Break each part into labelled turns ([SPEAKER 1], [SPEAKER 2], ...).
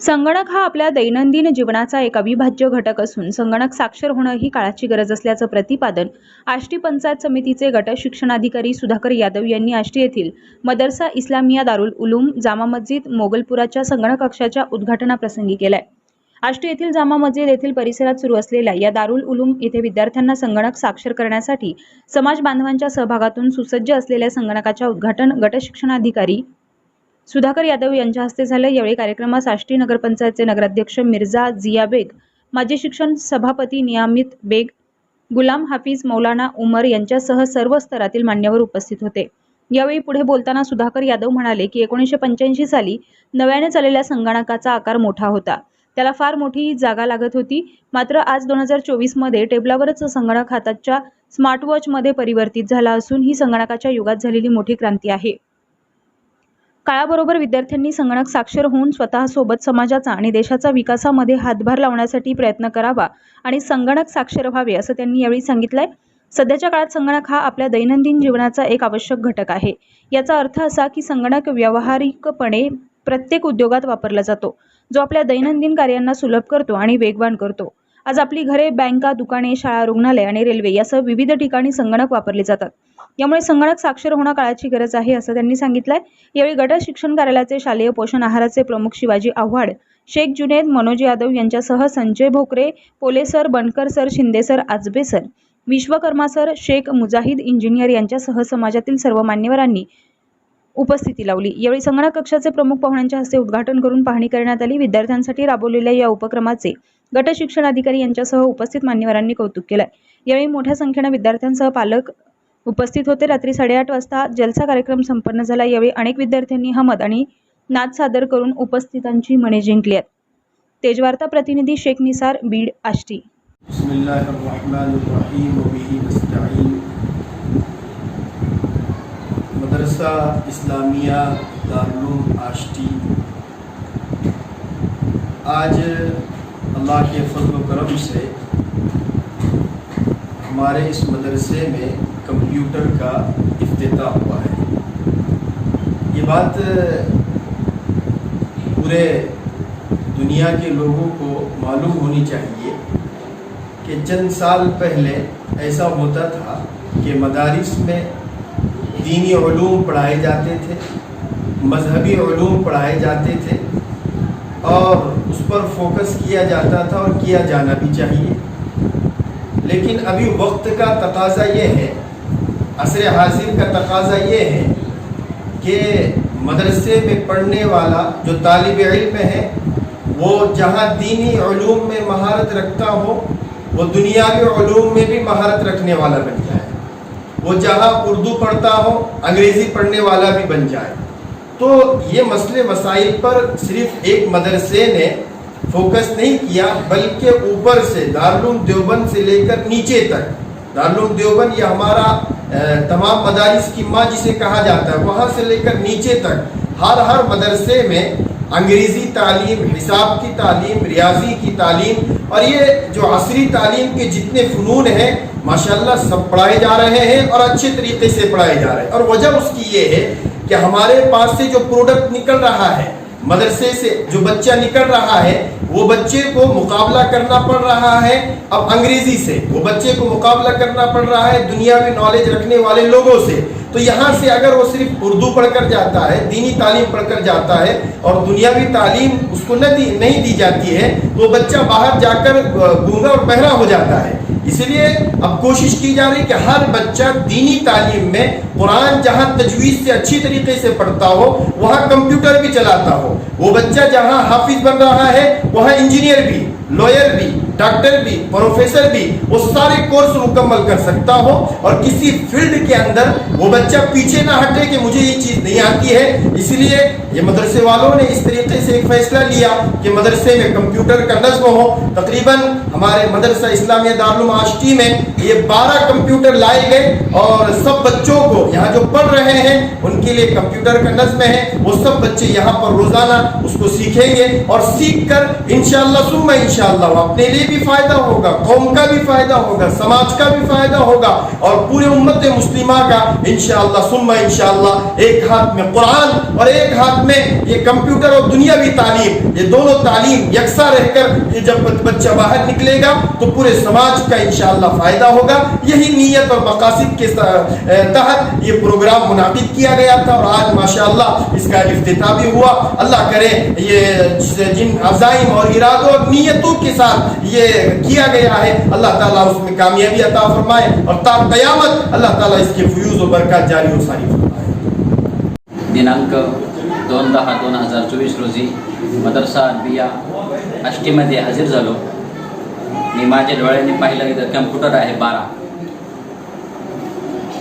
[SPEAKER 1] संगणक हा आपल्या दैनंदिन जीवनाचा एक अविभाज्य घटक असून संगणक साक्षर होणं ही काळाची गरज असल्याचं प्रतिपादन आष्टी पंचायत समितीचे गट शिक्षणाधिकारी सुधाकर यादव यांनी आष्टी येथील मदरसा इस्लामिया दारुल उलूम जामा मस्जिद मोगलपुराच्या संगणक कक्षाच्या उद्घाटनाप्रसंगी केलंय. आष्टी येथील जामा मस्जिद येथील परिसरात सुरू असलेल्या या दारुल उलूम येथे विद्यार्थ्यांना संगणक साक्षर करण्यासाठी समाज बांधवांच्या सहभागातून सुसज्ज असलेल्या संगणकाच्या उद्घाटन गट शिक्षणाधिकारी सुधाकर यादव यांच्या हस्ते झाले. यावेळी कार्यक्रमास आष्टी नगरपंचायतचे नगराध्यक्ष मिर्झा जिया बेग माजी शिक्षण सभापती नियामित बेग गुलाम हाफिज मौलाना उमर यांच्यासह सर्व स्तरातील मान्यवर उपस्थित होते. यावेळी पुढे बोलताना सुधाकर यादव म्हणाले की एकोणीसशे पंच्याऐंशी साली नव्याने चाललेल्या संगणकाचा आकार मोठा होता. त्याला फार मोठी जागा लागत होती. मात्र आज दोन हजार चोवीसमध्ये टेबलावरच संगणक हाताच्या स्मार्टवॉचमध्ये परिवर्तित झाला असून ही संगणकाच्या युगात झालेली मोठी क्रांती आहे. काळाबरोबर विद्यार्थ्यांनी संगणक साक्षर होऊन स्वतःसोबत समाजाचा आणि देशाचा विकासामध्ये हातभार लावण्यासाठी प्रयत्न करावा आणि संगणक साक्षर व्हावे असं त्यांनी यावेळी सांगितलं आहे सध्याच्या काळात संगणक हा आपल्या दैनंदिन जीवनाचा एक आवश्यक घटक आहे. याचा अर्थ असा की संगणक व्यावहारिकपणे प्रत्येक उद्योगात वापरला जातो जो आपल्या दैनंदिन कार्यांना सुलभ करतो आणि वेगवान करतो. आज आपली घरे बँका दुकाने शाळा रुग्णालय आणि रेल्वे यासह विविध ठिकाणी संगणक वापरले जातात. यामुळे संगणक साक्षर होणं काळाची गरज आहे असं त्यांनी सांगितलंय. यावेळी गट शिक्षण कार्यालयाचे शालेय पोषण आहाराचे प्रमुख शिवाजी आव्हाड शेख जुनेद मनोज यादव यांच्यासह Sanjay Bhokare Pole sir Bankar sir Shinde sir Ajabe sir Vishwakarma sir Shaikh Mujahid engineer यांच्यासह समाजातील सर्व मान्यवरांनी उपस्थिती लावली. यावेळी संगणक कक्षाचे प्रमुख पाहुण्यांच्या हस्ते उद्घाटन करून पाहणी करण्यात आली. विद्यार्थ्यांसाठी राबवलेल्या या उपक्रमाचे गट शिक्षण अधिकारी यांच्यासह उपस्थित मान्यवरांनी कौतुक केलंय. यावेळी मोठ्या संख्येनं विद्यार्थ्यांसह पालक उपस्थित होते. रात्री साडेआठ वाजता जलसा कार्यक्रम संपन्न झाला. यावेळी अनेक विद्यार्थ्यांनी हमद आणि नाद सादर करून उपस्थितांची मने जिंकली आहेत. तेजवार्ता प्रतिनिधी शेख निसार बीड आष्टी.
[SPEAKER 2] मदरसा इस्लामिया दारुल आष्टी. आज अल्लाह के फजल करम से हमारे इस मदरसे में कंप्यूटर का इफ्तिताह हुआ है ये बात पूरे दुनिया के लोगों को मालूम होनी चाहिए कि चंद साल पहले ऐसा होता था कि मदारिस में दीनी ूम पढ़ाए जाते थे मजहबी ूम पढ़ाए जाते थे और उस पर फोकस किया जाता था और किया जाना भी चाहिए लेकिन अभी वक्त का तकाजा ये है असर हाजिर का तकाजा ये है कि मदरसे में पढ़ने वाला जो तालिब इल्म है वो जहाँ दीनी ूम में महारत रखता हो वो दुनियावी ूम में भी महारत रखने वाला बन जाए वो जहाँ उर्दू पढ़ता हो अंग्रेज़ी पढ़ने वाला भी बन जाए तो ये मसले मसाइल पर सिर्फ एक मदरसे ने फोकस नहीं किया बल्कि ऊपर से दारुल देवबंद से लेकर नीचे तक दारुल देवबंद ये हमारा तमाम मदारिस की माँ जिसे कहा जाता है वहाँ से लेकर नीचे तक हर हर मदरसे में अंग्रेज़ी तालीम हिसाब की तालीम रियाजी की तालीम और ये जो असरी तालीम के जितने फ़नून हैं माशाल्लाह सब पढ़ाए जा रहे हैं और अच्छे तरीके से पढ़ाए जा रहे हैं और वजह उसकी ये है कि हमारे पास से जो प्रोडक्ट निकल रहा है मदरसे से जो बच्चा निकल रहा है वो बच्चे को मुकाबला करना पड़ रहा है अब अंग्रेजी से वो बच्चे को मुकाबला करना पड़ रहा है दुनियावी नॉलेज रखने वाले लोगों से तो यहाँ से अगर वो सिर्फ उर्दू पढ़कर जाता है दीनी तालीम पढ़कर जाता है और दुनियावी तालीम उसको न दी नहीं दी जाती है तो बच्चा बाहर जाकर गूंगा और बहरा हो जाता है इसलिए अब कोशिश की जा रही कि हर बच्चा दीनी तालीम में कुरान जहाँ तजवीज़ से अच्छी तरीके से पढ़ता हो वहाँ कंप्यूटर भी चलाता हो वो बच्चा जहाँ हाफिज ڈاکٹر بھی، پروفیسر بھی وہ سارے کورس مکمل کر سکتا ہو اور کسی فیلڈ کے اندر وہ بچہ پیچھے نہ ہٹے کہ مجھے یہ چیز نہیں آتی ہے۔ اس لیے یہ مدرسے والوں نے اس طریقے سے ایک فیصلہ لیا کہ مدرسے میں کمپیوٹر کا نظم ہو۔ تقریباً ہمارے مدرسہ اسلامیہ دارالعلوم آشتی میں یہ بارہ کمپیوٹر لائے گئے اور سب بچوں کو یہاں جو پڑھ رہے ہیں، ان کے لیے کمپیوٹر کا نظم ہے۔ وہ سب بچے یہاں پر روزانہ اس کو سیکھیں گے اور سیکھ کر انشاءاللہ شاء اللہ انشاءاللہ وہ اپنے لیے بھی فائدہ ہوگا، قوم کا بھی فائدہ ہوگا، سماج کا بھی فائدہ ہوگا اور پورے امت مسلمہ کا انشاءاللہ سما انشاءاللہ ایک ہاتھ میں قرآن اور ایک ہاتھ میں یہ کمپیوٹر اور دنیاوی تعلیم، یہ دونوں تعلیم یکساں رہ کر یہ جب بچہ باہر نکلے گا تو پورے سماج کا انشاءاللہ فائدہ ہوگا۔ یہی نیت اور مقاصد کے تحت یہ پروگرام منعقد کیا گیا تھا اور آج ماشاءاللہ आज माशाअल्लाह इसका इफ्तिताह भी हुआ अल्लाह करे ये जिस- जिन अजाइम और इरादों और नीयतों के साथ ये किया गया है अल्लाह ताला उसमें कामयाबी अता फरमाए और ता कयामत अल्लाह ताला इसके फ्यूज और बरकत जारी और सारी फरमाए
[SPEAKER 3] दिनांक दोन दहा दोन हजार चोवीस रोजी मदरसा अरबिया आष्टीमध्ये हजर झालो मी माझ्या डोळ्यांनी पाहिलं इथं कम्प्युटर आहे बारा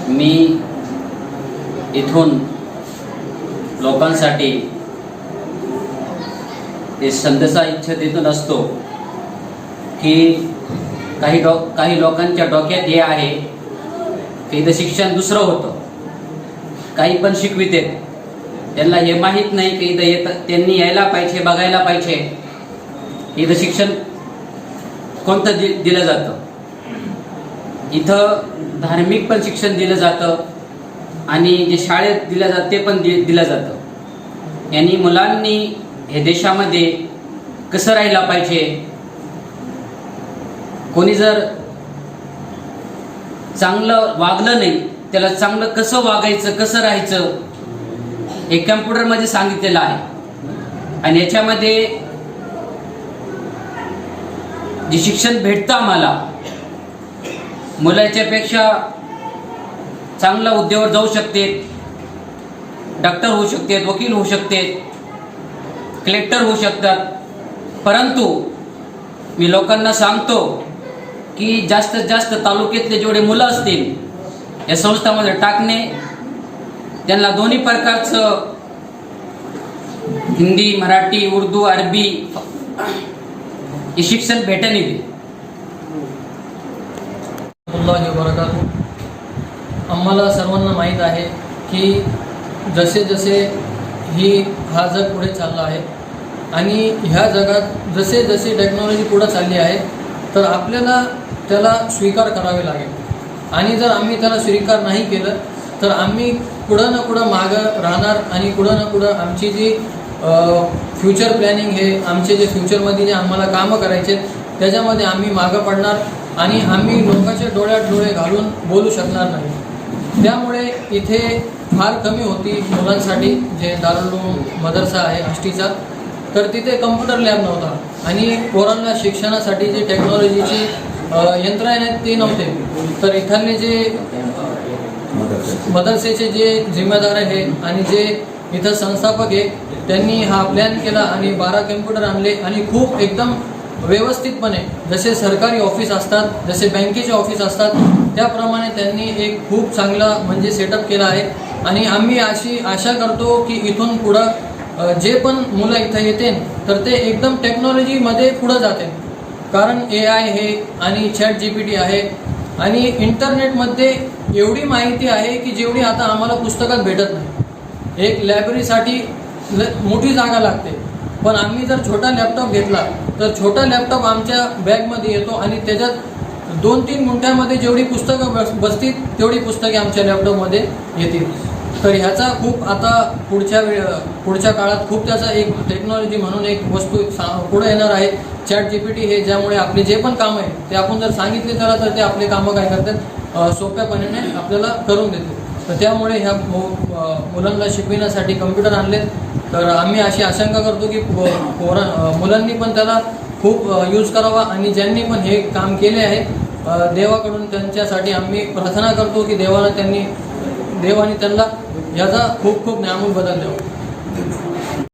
[SPEAKER 3] मी इथून लोकांसाठी ते संदेशा इच्छितून असतो की काही डो काही लोकांच्या डोक्यात हे आहे की इथं शिक्षण दुसरं होतं. काही पण शिकविते. त्यांना हे माहीत नाही की इथं येत त्यांनी यायला पाहिजे बघायला पाहिजे. इथं शिक्षण कोणतं दि दिलं जातं? इथं धार्मिक पण शिक्षण दिलं जातं. आणि जे शाळेत दिलं जातं ते पण दि दिलं जातं. यांनी मुलांनी हे देशामध्ये कसं राहिलं पाहिजे? कोणी जर चांगलं वागलं नाही त्याला चांगलं कसं वागायचं कसं राहायचं हे कम्प्युटरमध्ये सांगितलेलं आहे. आणि याच्यामध्ये जे शिक्षण भेटतं आम्हाला मुलाच्यापेक्षा चांगल्या हुद्द्यावर जाऊ शकते. डॉक्टर होऊ शकते वकील होऊ शकते कलेक्टर होऊ शकतात. परंतु मी लोकांना सांगतो की जास्तीत जास्त तालुक्यातले जेवढे मुलं असतील या संस्थामध्ये टाकणे त्यांना दोन्ही प्रकारचं हिंदी मराठी उर्दू अरबी हे शिक्षण
[SPEAKER 4] भेटेल आम्हाला सर्वांना माहीत आहे की जसे जसे ही हा जग पुढे चालला आहे आणि ह्या जगात जसे जसे टेक्नॉलॉजी पुढं चालली आहे तर आपल्याला त्याला स्वीकार करावे लागेल. आणि जर आम्ही त्याला स्वीकार नाही केलं तर आम्ही कुठं ना कुठं मागं राहणार आणि कुठं ना कुठं आमची जी फ्युचर प्लॅनिंग हे आमचे जे फ्युचरमध्ये जे आम्हाला कामं करायचे त्याच्यामध्ये आम्ही मागं पडणार आणि आम्ही लोकांच्या डोळ्यात डोळे घालून बोलू शकणार नाही. त्यामुळे इथे फार कमी होती मुलांसाठी जे दारुल मदरसा आहे आष्टीचा. तर तिथे कम्प्युटर लॅब नव्हता. आणि पोरांना शिक्षणासाठी जे टेक्नॉलॉजीची यंत्र यंत्रणा आहेत ते नव्हते. तर इथले जे मदरसेचे जे जिम्मेदार आहे आणि जे इथं संस्थापक आहे त्यांनी हा प्लॅन केला आणि बारा कम्प्युटर आणले आणि खूप एकदम व्यवस्थितपणे जसे सरकारी ऑफिस असतात जसे बँकेचे ऑफिस असतात त्याप्रमाणे त्यांनी एक खूप चांगला म्हणजे सेटअप केला आहे. आणि आम्ही अशी आशा करतो की इथून पुढं जे पण मुलं इथं येते तर ते एकदम टेक्नॉलॉजीमध्ये पुढं जाते कारण ए आय हे आणि चॅट जी पी टी आहे. आणि इंटरनेटमध्ये एवढी माहिती आहे की जेवढी आता आम्हाला पुस्तकात भेटत नाही. एक लायब्ररीसाठी ल मोठी जागा लागते. पण आम्ही जर छोटा लॅपटॉप घेतला तर छोटा लॅपटॉप आमच्या बॅगमध्ये येतो आणि त्याच्यात दोन तीन मिनिटांमध्ये जेवढी पुस्तकं बस बसतील तेवढी पुस्तके आमच्या लॅपटॉपमध्ये येतील. तर ह्याचा खूप आता पुढच्या वेळ पुढच्या काळात खूप त्याचा एक टेक्नॉलॉजी म्हणून एक वस्तू सा पुढे येणार आहे. चॅट जी पी टी हे ज्यामुळे आपले जे पण कामं आहे ते आपण जर सांगितले त्याला तर ते आपले कामं काय करतात? अ, सोप्यापणाने आपल्याला करून देते तर त्यामुळे ह्या मुलांना शिकविण्यासाठी कम्प्युटर आणलेत. तर आम्ही अशी आशंका करतो की पो- पोरा मुलांनी पण त्याला खूप यूज करावा आणि ज्यांनी पण हे काम केले आहे देवाकडून त्यांच्यासाठी आम्ही प्रार्थना करतो की देवाला त्यांनी देवाने त्यांना याचा खूप खूप न्यामूल बदल द्यावा.